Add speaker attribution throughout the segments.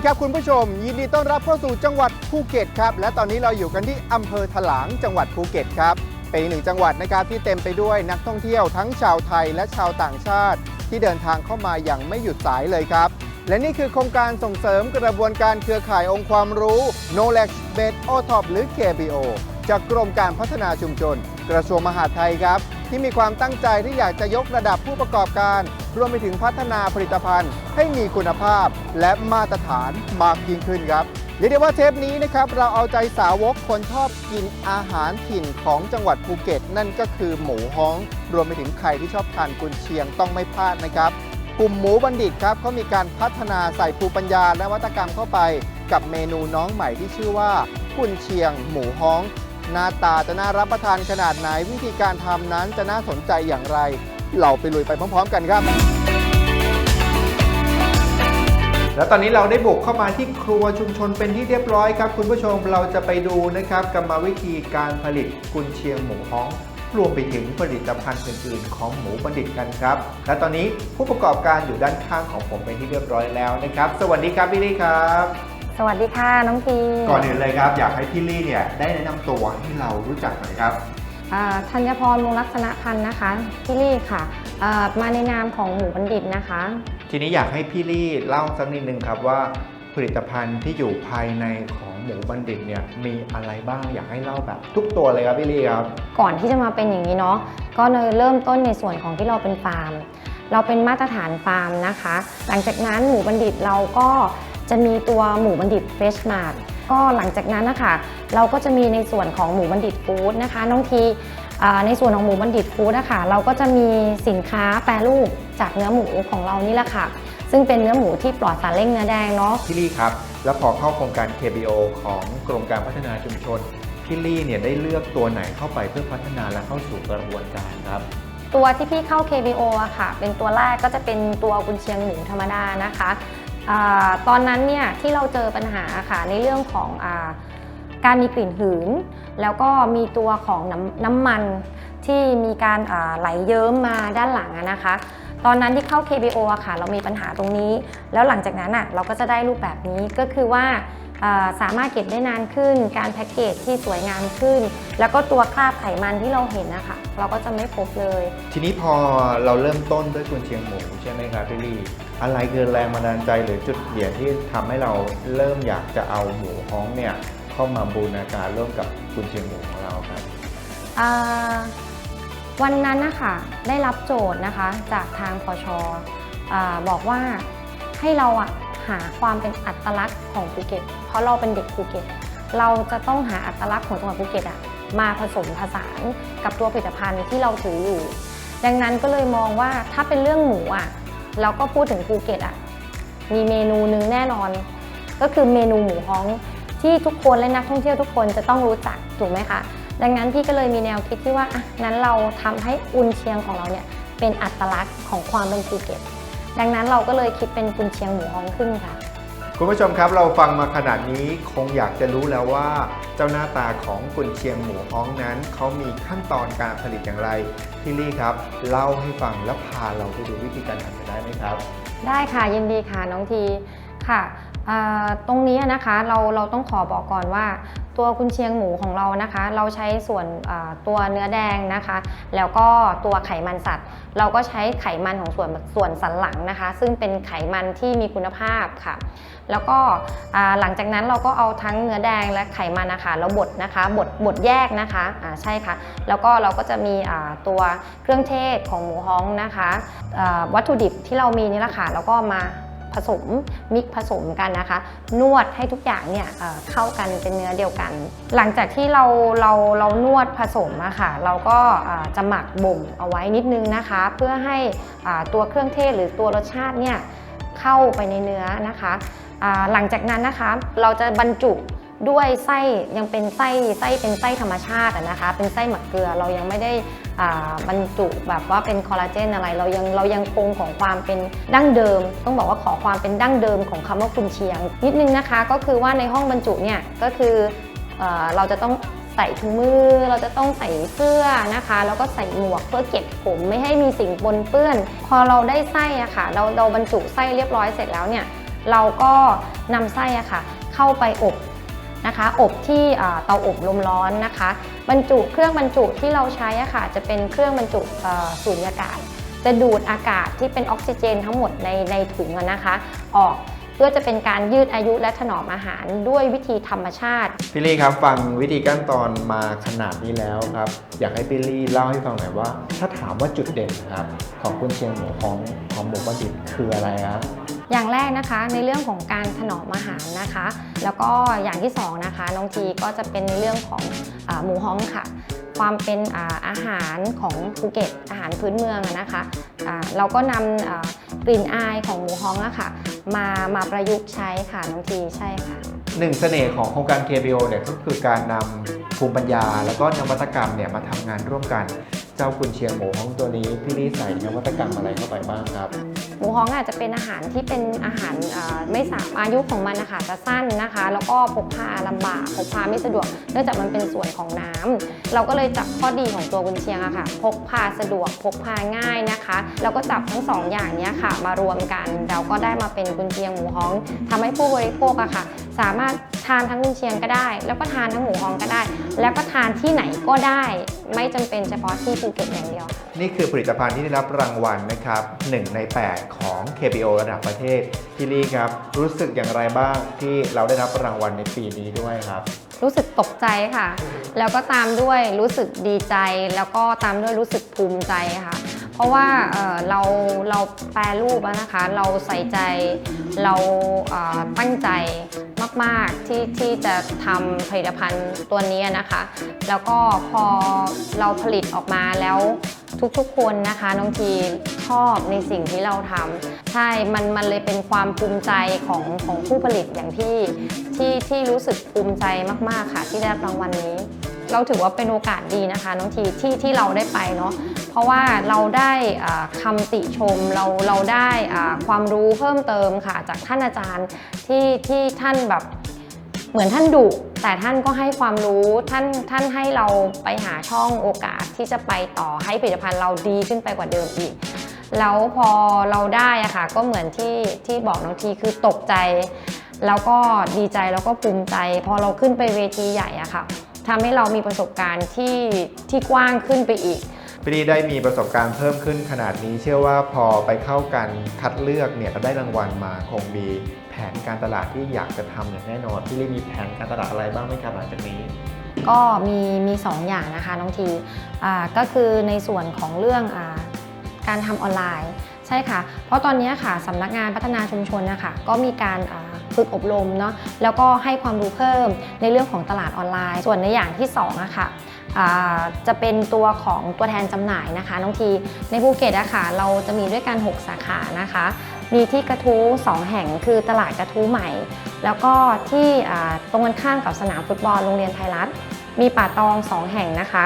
Speaker 1: วัสดีครับคุณผู้ชม ยินดีต้อนรับเข้าสู่จังหวัดภูเก็ตครับและตอนนี้เราอยู่กันที่อำเภอถลางจังหวัดภูเก็ตครับเป็นอีกหนึ่งจังหวัดนะครับที่เต็มไปด้วยนักท่องเที่ยวทั้งชาวไทยและชาวต่างชาติ ที่เดินทางเข้ามาอย่างไม่หยุดสายเลยครับ และนี่คือโครงการส่งเสริมกระบวนการเครือข่ายองค์ความรู้ Knowledge Based OTOP หรือ KBO จากกรมการพัฒนาชุมชน กระทรวงมหาดไทยครับ ที่มีความตั้งใจที่อยากจะยกระดับผู้ประกอบการ รวมไปถึงพัฒนาผลิตภัณฑ์ ให้มีคุณภาพและมาตรฐานมากยิ่งขึ้นครับเรียกได้ว่าเทปนี้นะครับเราเอาใจสาวกคนชอบกินอาหารถิ่นของจังหวัดภูเก็ต นั่นก็คือหมูฮ้อง รวมไปถึงใครที่ชอบทานกุนเชียงต้องไม่พลาดนะครับกลุ่มหมูบัณฑิตครับเขามีการพัฒนาใส่ภูปัญญาและวัตกรรมเข้าไป กับเมนูน้องใหม่ที่ชื่อว่ากุนเชียง หมูฮ้อง หน้าตาจะน่ารับประทานขนาดไหน วิธีการทำนั้นจะน่าสนใจอย่างไร เราไปลุยไปพร้อม ๆ กันครับ แล้วตอนนี้เราได้บุกเข้ามาที่ครัวชุมชนเป็นที่เรียบร้อยครับ คุณผู้ชมเราจะไปดูนะครับกรรมวิธีการผลิตกุนเชียงหมูฮ้องรวมไปถึงผลิตภัณฑ์อื่นๆ ของหมูบัณฑิตกันครับ และตอนนี้ผู้ประกอบการอยู่ด้านข้างของผมเป็นที่เรียบร้อยแล้วนะครับ สวัสดีครับพี่ลี่ครับ
Speaker 2: สวัสดีค่ะ น้องพี
Speaker 1: ก่อนอื่นเลยครับ อยากให้พี่ลี่เนี่ยได้แนะนำตัวให้เรารู้จักหน่อยครับ
Speaker 2: อ่าธัญพรวงศ์ลักษณะพันธ์นะคะพี่ลี่ค่ะอ่ามาในนามของหมูบัณฑิตนะคะ
Speaker 1: ทีนี้อยากให้พี่ลี่เล่าสักนิดนึงครับว่า ผลิตภัณฑ์ที่อยู่ภายในของหมูบัณฑิตเนี่ยมีอะไรบ้างอยากให้เล่าแบบ ทุกตัวเลยครับพี่ลี่ครับ
Speaker 2: ก่อนที่จะมาเป็นอย่างนี้เนาะก็เลยเริ่มต้นในส่วนของที่เราเป็นฟาร์ม เราเป็นมาตรฐานฟาร์มนะคะ หลังจากนั้นหมูบัณฑิตเราก็ จะมีตัวหมูบัณฑิตเฟชมาร์ก็หลังจากนั้นนะคะเราก็จะมีในส่วนของหมูบัณฑิตฟู้ดนะคะน้องทีอ่าในส่วนของหมูบัณฑิตฟู้ดนะคะเราก็จะมีสินค้าแปรรูปจากเนื้อหมูของเรานี่แหละค่ะ ซึ่งเป็นเนื้อหมูที่ปลอดสารเร่งเนื้อแดงเนาะ
Speaker 1: พี่ลี่ครับ แล้วพอเข้าโครงการ KBO ของกรมการพัฒนาชุมชนพี่ลี่เนี่ยได้เลือกตัวไหนเข้าไปเพื่อพัฒนาและเข้าสู่กระบวนการครับ
Speaker 2: ตัวที่พี่เข้า KBO อะค่ะ เป็นตัวแรกก็จะเป็นตัวกุนเชียงหมูธรรมดานะคะอา ตอนนั้นเนี่ยที่เราเจอปัญหาค่ะในเรื่องของอการมีกลิ่นหืน แล้วก็มีตัวของน้ำน้ำมันที่มีการไหลเยิ้มมาด้านหลังนะคะ ตอนนั้นที่เข้า KBO อะค่ะ เรามีปัญหาตรงนี้ แล้วหลังจากนั้นอะเราก็จะได้รูปแบบนี้ก็คือว่าอ่าสามารถเก็บได้นานขึ้น การแพ็กเกจที่สวยงามขึ้น แล้วก็ตัวคราบไขมันที่เราเห็นนะคะ เราก็จะไม่พบเลย
Speaker 1: ทีนี้พอเราเริ่มต้นด้วยกุนเชียงหมูใช่ไหมครับพี่ลี่ อะไรเกินแรงบันดาลใจหรือจุดเปลี่ยนที่ทำให้เราเริ่มอยากจะเอาหมูฮ้องเนี่ยเข้ามาบูรณาการร่วมกับกุนเชียงหมูของเราครับ
Speaker 2: วันนั้นนะคะได้รับโจทย์นะคะจากทางพอชอาบอกว่าให้เราอะหาความเป็นอัตลักษณ์ของภูเก็ต เพราะเราเป็นเด็กภูเก็ต เราจะต้องหาอัตลักษณ์ของจังหวัดภูเก็ตอะมาผสมผสานกับตัวผลิตภัณฑ์ที่เราถืออยู่ ดังนั้นก็เลยมองว่าถ้าเป็นเรื่องหมูอะ แล้วก็พูดถึงภูเก็ตอะมีเมนูหนึงแน่นอน ก็คือเมนูหมูฮ้องที่ทุกคนและนักท่องเที่ยวทุกคนจะต้องรู้จักถูกไหมคะ ดังนั้นพี่ก็เลยมีแนวคิดที่ว่าอะนั้นเราทำให้อุนเชียงของเราเนี่ยเป็นอัตลักษณ์ของความเป็นภูเก็ต ดังนั้นเราก็เลยคิดเป็นกุนเชียงหมูฮ้องขึ้นค่ะ
Speaker 1: คุณผู้ชมครับเราฟังมาขนาดนี้คงอยากจะรู้แล้วว่า เจ้าหน้าตาของกุนเชียงหมูฮ้องนั้นเขามีขั้นตอนการผลิตอย่างไร พี่ลี่ครับเล่าให้ฟังและพาเราไปดูวิธีการทำกันได้ไหมครับ
Speaker 2: ได้ค่ะยินดีค่ะน้องทีค่ะตรงนี้นะคะเราเราต้องขอบอกก่อนว่า ตัวกุนเชียงหมูของเรานะคะ เราใช้ส่วนตัวเนื้อแดงนะคะ แล้วก็ตัวไขมันสัตว์ เราก็ใช้ไขมันของส่วนส่วนสันหลังนะคะ ซึ่งเป็นไขมันที่มีคุณภาพค่ะ แล้วก็หลังจากนั้นเราก็เอาทั้งเนื้อแดงและไขมันนะคะเราบดนะคะบดบดแยกนะคะอ่าใช่ค่ะ แล้วก็เราก็จะมีตัวเครื่องเทศของหมูฮ้องนะคะวัตถุดิบที่เรามีนี่แหละค่ะแล้วก็มา ผสมมิกผสมกันนะคะ นวดให้ทุกอย่างเนี่ยเข้ากันเป็นเนื้อเดียวกัน หลังจากที่เราเราเรานวดผสมอะค่ะเราก็จะหมักบ่มเอาไว้นิดนึงนะคะ เพื่อให้ตัวเครื่องเทศหรือตัวรสชาติเนี่ยเข้าไปในเนื้อนะคะหลังจากนั้นนะคะเราจะบรรจุ ด้วยไส้ยังเป็นไส้ไส้เป็นไส้ธรรมชาตินะคะ เป็นไส้หมักเกลือเรายังไม่ได้บรรจุแบบว่าเป็นคอลลาเจนอะไร เรายังเรายังคงของความเป็นดั้งเดิม ต้องบอกว่าขอความเป็นดั้งเดิมของคำว่าคุณเชียง นิดนึงนะคะก็คือว่าในห้องบรรจุเนี่ยก็คือเอเราจะต้องใส่ถุงมือ เราจะต้องใส่เสื้อนะคะ แล้วก็ใส่หมวกเพื่อเก็บผมไม่ให้มีสิ่งปนเปื้อน พอเราได้ไส้อะค่ะ เราเราบรรจุไส้เรียบร้อยเสร็จแล้วเนี่ยเราก็นำไส้อะค่ะ เข้าไปอบ นะคะอบที่เตาอบลมร้อนนะคะ บรรจุเครื่องบรรจุที่เราใช้อะค่ะจะเป็นเครื่องบรรจุสูญญากาศ จะดูดอากาศที่เป็นออกซิเจนทั้งหมดในในถุงนะคะ ออกเพื่อจะเป็นการยืดอายุและถนอมอาหารด้วยวิธีธรรมชาติ
Speaker 1: พี่ลี่ครับฟังวิธีขั้นตอนมาขนาดนี้แล้วครับ อยากให้พี่ลี่เล่าให้ฟังหน่อยว่า ถ้าถามว่าจุดเด่นครับของคุณเชียงหมูของของหมูบัณฑิตคืออะไรครับ
Speaker 2: อย่างแรกนะคะในเรื่องของการถนอมอาหารนะคะ แล้วก็อย่างที่สองนะคะน้องจีก็จะเป็นในเรื่องของอหมูฮ้องค่ะ ความเป็นอาอาหารของภูเก็ตอาหารพื้นเมืองนะคะเราก็นำกลิ่นอายของหมูฮ้องอะค่ะมามาประยุกต์ใช้ค่ะน้องจีใช่ค่ะ
Speaker 1: หนึ่งเสน่ห์ของโครงการ KBO เนี่ยก็คือการนำภูมิปัญญา แล้วก็นวัตกรรมเนี่ยมาทำงานร่วมกัน เจ้าคุณเชียงหมูของตัวนี้พี่ลี่ใส่นวัตกรรมอะไรเข้าไปบ้างครับ
Speaker 2: หมูฮ้องอาจจะเป็นอาหารที่เป็นอาหารไม่สามอายุของมันนะคะจะสั้นนะคะ แล้วก็พกพาลำบากพกพาไม่สะดวก เนื่องจากมันเป็นส่วนของน้ำเราก็เลยจับข้อดีของตัวกุนเชียงอะค่ะ พกพาสะดวกพกพาง่ายนะคะ แล้วก็จับทั้งสองอย่างเนี้ยค่ะ มารวมกัน เราก็ได้มาเป็นกุนเชียงหมูฮ้องทำให้ผู้บริโภคอะค่ะ สามารถานทั้งกุนเชียงก็ได้ แล้วก็ทานทั้งหมูฮ้องก็ได้ แล้วก็ทานที่ไหนก็ได้ ไม่จำเป็นเฉพาะที่ภูเก็ตอย่างเดียว
Speaker 1: นี่คือผลิตภัณฑ์ที่ได้รับรางวัลนะครับ1ใน 8 ของ KBO ระดับประเทศพี่ลี่ครับ รู้สึกอย่างไรบ้างที่เราได้รับรางวัลในปีนี้ด้วยครับ
Speaker 2: รู้สึกตกใจค่ะ แล้วก็ตามด้วยรู้สึกดีใจ แล้วก็ตามด้วยรู้สึกภูมิใจค่ะ เพราะว่าเราเราแปรรูปนะคะ เราใส่ใจเราตั้งใจมาก ๆ ที่ที่จะทำผลิตภัณฑ์ตัวนี้นะคะ แล้วก็พอเราผลิตออกมาแล้วทุกๆ คนนะคะน้องทีชอบในสิ่งที่เราทำใช่ มันมันเลยเป็นความภูมิใจของของผู้ผลิตอย่างที่ที่ที่รู้สึกภูมิใจมาก ๆ ค่ะ ที่ได้รับรางวัลนี้ เราถือว่าเป็นโอกาสดีนะคะน้องทีที่ที่เราได้ไปเนาะ เพราะว่าเราได้อ่าคำติชมเราเราได้ความรู้เพิ่มเติมค่ะ จากท่านอาจารย์ที่ที่ท่านแบบเหมือนท่านดุแต่ท่านก็ให้ความรู้ท่านท่านให้เราไปหาช่องโอกาสที่จะไปต่อให้ผลิตภัณฑ์เราดีขึ้นไปกว่าเดิมอีก แล้วพอเราได้อะค่ะก็เหมือนที่ที่บอกน้องทีคือตกใจ แล้วก็ดีใจแล้วก็ภูมิใจ พอเราขึ้นไปเวทีใหญ่อะค่ะทำให้เรามีประสบการณ์ที่ที่กว้างขึ้นไปอีก
Speaker 1: พี่ลี่ได้มีประสบการณ์เพิ่มขึ้นขนาดนี้ เชื่อว่าพอไปเข้ากันคัดเลือกเนี่ยแล้วได้รางวัลมาคงมีแผนการตลาดที่อยากจะทำอย่างแน่นอนพี่ลี่มีแผนการตลาดอะไรบ้างไหมครับหลังจากนี้
Speaker 2: ก็มีมีสองอย่างนะคะน้องทีอ่าก็คือในส่วนของเรื่องอาการทำออนไลน์ ใช่ค่ะ เพราะตอนนี้ค่ะสำนักงานพัฒนาชุมชนนะคะก็มีการอ่า ฝึกอบรมเนาะแล้วก็ให้ความรู้เพิ่มในเรื่องของตลาดออนไลน์ ส่วนในอย่างที่2อะค่ะอ่าจะเป็นตัวของตัวแทนจำหน่ายนะคะน้องทีในภูเก็ตอะค่ะเราจะมีด้วยกัน 6 สาขานะคะ มีที่กระทู้2 แห่งคือตลาดกระทู้ใหม่ แล้วก็ที่ตรงกันข้ามกับสนามฟุตบอลโรงเรียนไทยรัฐ มีป่าตอง 2 แห่งนะคะ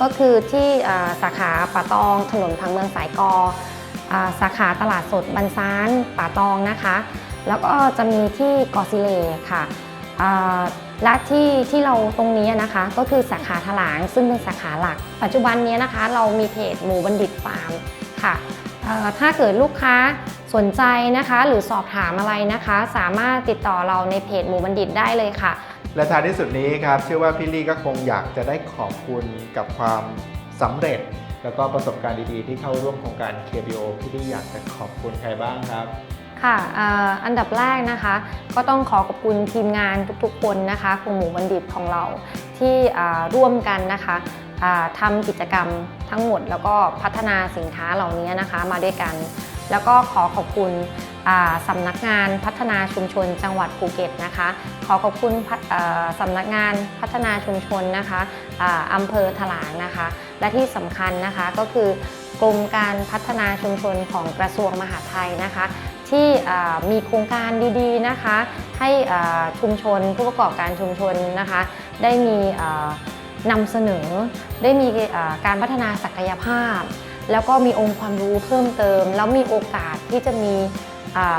Speaker 2: ก็คือที่สาขาป่าตองถนนพังเมืองสายกออสาขาตลาดสดบันซานป่าตองนะคะ แล้วก็จะมีที่กอซิเลค่ะและที่ที่เราตรงนี้นะคะก็คือสาขาถลางซึ่งเป็นสาขาหลัก ปัจจุบันนี้นะคะ เรามีเพจหมูบัณฑิตฟาร์มค่ะถ้าเกิดลูกค้าสนใจนะคะ หรือสอบถามอะไรนะคะ สามารถติดต่อเราในเพจหมูบัณฑิตได้เลยค่ะ
Speaker 1: และท้ายที่สุดนี้ครับเชื่อว่าพี่ลี่ก็คงอยากจะได้ขอบคุณกับความสำเร็จ แล้วก็ประสบการณ์ดีๆ ที่เข้าร่วมโครงการ KBO พี่ลี่อยากจะขอบคุณใครบ้างครับ
Speaker 2: ค่ะอันดับแรกนะคะ ก็ต้องขอขอบคุณทีมงานทุกๆคนนะคะของหมูบัณฑิตของเราที่ร่วมกันนะคะอ่าทำกิจกรรมทั้งหมด แล้วก็พัฒนาสินค้าเหล่านี้นะคะมาด้วยกัน แล้วก็ขอขอบคุณอ่าสำนักงานพัฒนาชุมชนจังหวัดภูเก็ตนะคะ ขอขอบคุณสำนักงานพัฒนาชุมชนนะคะอ่าอำเภอถลางนะคะ และที่สำคัญนะคะก็คือกรมการพัฒนาชุมชนของกระทรวงมหาดไทยนะคะ ที่มีโครงการดีๆนะคะ ให้ชุมชนผู้ประกอบการชุมชนนะคะ ได้มีนำเสนอ ได้มีการพัฒนาศักยภาพ แล้วก็มีองค์ความรู้เพิ่มเติม แล้วมีโอกาสที่จะมี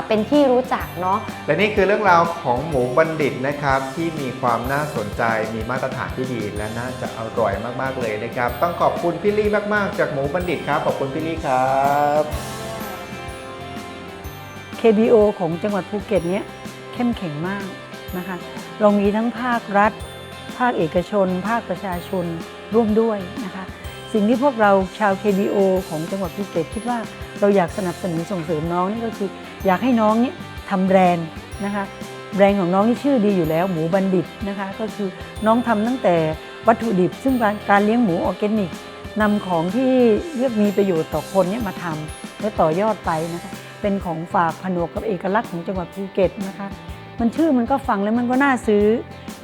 Speaker 2: เป็นที่รู้จักเนาะ
Speaker 1: และนี่คือเรื่องราวของหมูบัณฑิตนะครับ ที่มีความน่าสนใจมีมาตรฐานที่ดี และน่าจะอร่อยมากๆเลยนะครับ ต้องขอบคุณพี่ลี่มากๆ จากหมูบัณฑิตครับ ขอบคุณพี่ลี่ครับ
Speaker 3: KBO ของจังหวัดภูเก็ตเนี้ยเข้มแข็งมากนะคะเรามีทั้งภาครัฐ ภาคเอกชน ภาคประชาชนร่วมด้วยนะคะสิ่งที่พวกเราชาว KBO ของจังหวัดภูเก็ตคิดว่าเราอยากสนับสนุนส่งเสริมน้องนี่ก็คือ อยากให้น้องเนี่ยทำแบรนด์นะคะแบรนด์ของน้องนี่ชื่อดีอยู่แล้วหมูบัณฑิตนะคะก็คือน้องทำตั้งแต่วัตถุดิบ ซึ่งการการเลี้ยงหมูออร์แกนิกนำของที่เรียกมีประโยชน์ต่อคนเนี่ยมาทำและต่อยอดไปนะคะ เป็นของฝากผนวกกับเอกลักษณ์ของจังหวัดภูเก็ตนะคะ มันชื่อมันก็ฟังแล้วมันก็น่าซื้อ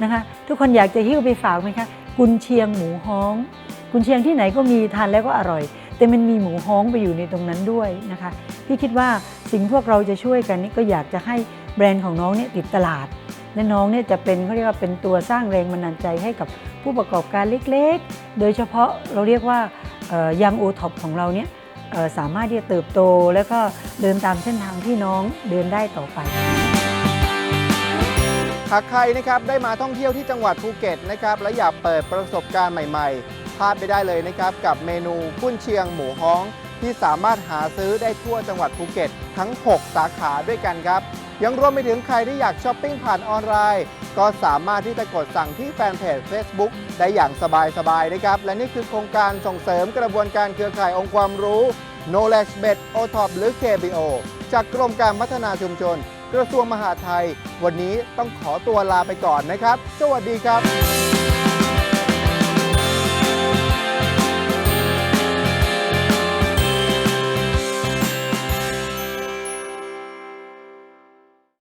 Speaker 3: นะคะ ทุกคนอยากจะหิ้วไปฝากไหมคะกุนเชียงหมูฮ้อง กุนเชียงที่ไหนก็มีทานแล้วก็อร่อย แต่มันมีหมูฮ้องไปอยู่ในตรงนั้นด้วยนะคะ พี่คิดว่าสิ่งพวกเราจะช่วยกันนี่ก็อยากจะให้แบรนด์ของน้องเนี่ยติดตลาด และน้องเนี่ยจะเป็นเขาเรียกว่าเป็นตัวสร้างแรงบันดาลใจให้กับผู้ประกอบการเล็กๆ โดยเฉพาะเราเรียกว่ายังโอท็อปของเราเนี่ย สามารถที่จะเติบโต แล้วก็เดินตามเส้นทางที่น้องเดินได้ต่อไป
Speaker 1: หากใครนะครับได้มาท่องเที่ยวที่จังหวัดภูเก็ตนะครับและอยากเปิดประสบการณ์ใหม่ๆพลาดไม่ได้เลยนะครับกับเมนูกุ้นเชียงหมูฮ้อง ที่สามารถหาซื้อได้ทั่วจังหวัดภูเก็ตทั้ง 6 สาขาด้วยกันครับ ยังรวมไปถึงใครที่อยากช้อปปิ้งผ่านออนไลน์ ก็สามารถที่จะกดสั่งที่แฟนเพจ Facebook ได้อย่างสบายๆนะครับ และนี่คือโครงการส่งเสริมกระบวนการเครือข่ายองค์ความรู้ Knowledge b e d o t o p หรือ KBO จากกรมการพัฒนาชุมชน กระทรวงมหาดไทย วันนี้ต้องขอตัวลาไปก่อนนะครับ สวัสดีครับ